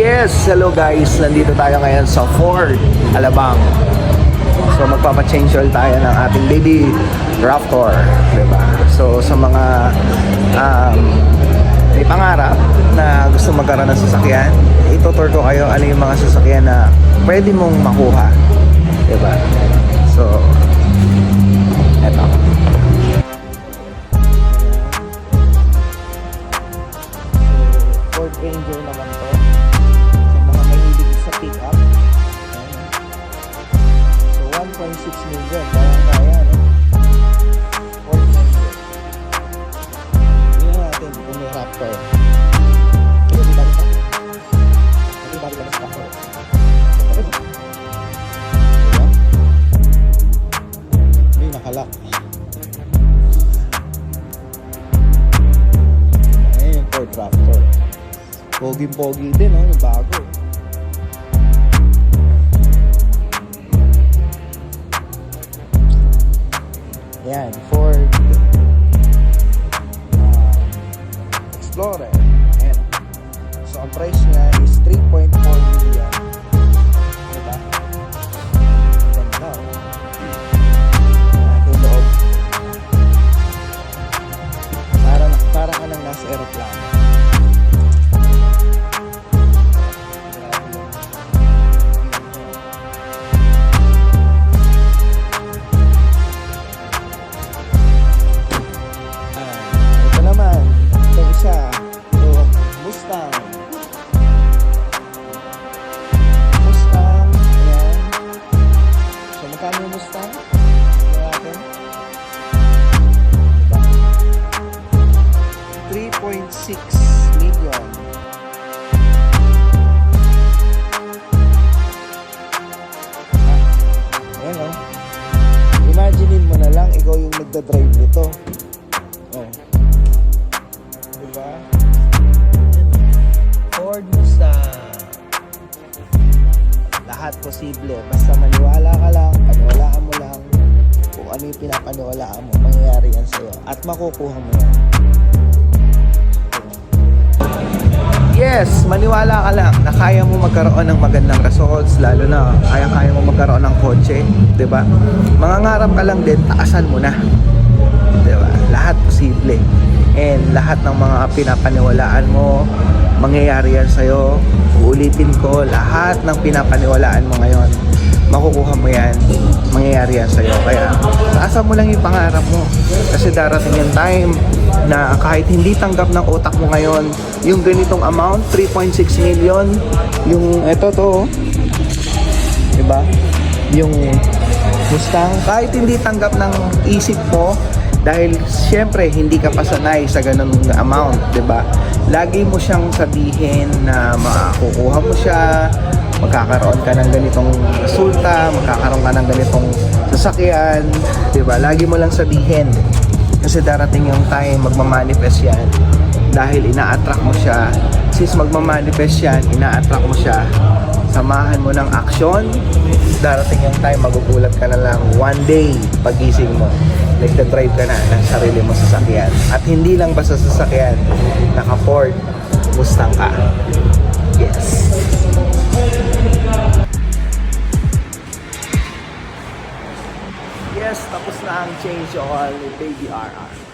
Yes! Hello guys! Nandito tayo ngayon sa Ford Alabang. So magpapa-change oil tayo ng ating baby Raptor. Diba? So sa mga um, may pangarap na gusto magkaroon ng sasakyan, itutur kayo ano yung mga sasakyan na pwede mong makuha. Diba? So, pa sa Raptor. Diba? Ay, nakalock. Ayun yung Ford Raptor. Pogi-pogi din, no? Yung bago. Yan, Ford aeroplanos. Imaginein mo na lang, ikaw yung nagda-drive nito. Oh. Diba? Ford Mustang. Lahat posible. Basta maniwala ka lang, paniwalaan mo lang kung ano yung pinapaniwalaan mo, mangyayari yan sa'yo. At makukuha mo yan. Yes, maniwala ka lang na kaya mo magkaroon ng magandang results, lalo na kaya-kaya mo magkaroon ng kotse, 'di ba? Mangangarap ka lang din, taasan mo na. 'Di ba? Lahat posible. And lahat ng mga pinapaniwalaan mo, mangyayari yan sa'yo. Uulitin ko, lahat ng pinapaniwalaan mo ngayon, makukuha mo yan, mangyayari yan sa'yo. Kaya, taasan mo lang yung pangarap mo. Kasi darating yung time na kahit hindi tanggap ng utak mo ngayon, yung ganitong amount, 3.6 million, yung eto to, diba? Yung Mustang, kahit hindi tanggap ng isip mo, dahil siyempre hindi ka pa sanay sa ganung amount, 'di ba? Lagi mo siyang sabihin na makukuha mo siya, magkakaroon ka ng ganitong resulta, magkakaroon ka ng ganitong sasakyan, 'di ba? Lagi mo lang sabihin kasi darating yung time magmamanifest yan dahil ina-attract mo siya. Since magmamanifest yan, ina-attract mo siya, samahan mo ng action, darating yung time, magugulat ka na lang one day, pagising mo, nagda-drive ka na ng sarili mo sasakyan. At hindi lang basta sasakyan, naka-Ford, Mustang ka. Yes. Yes, tapos na ang change oil ni Baby RR.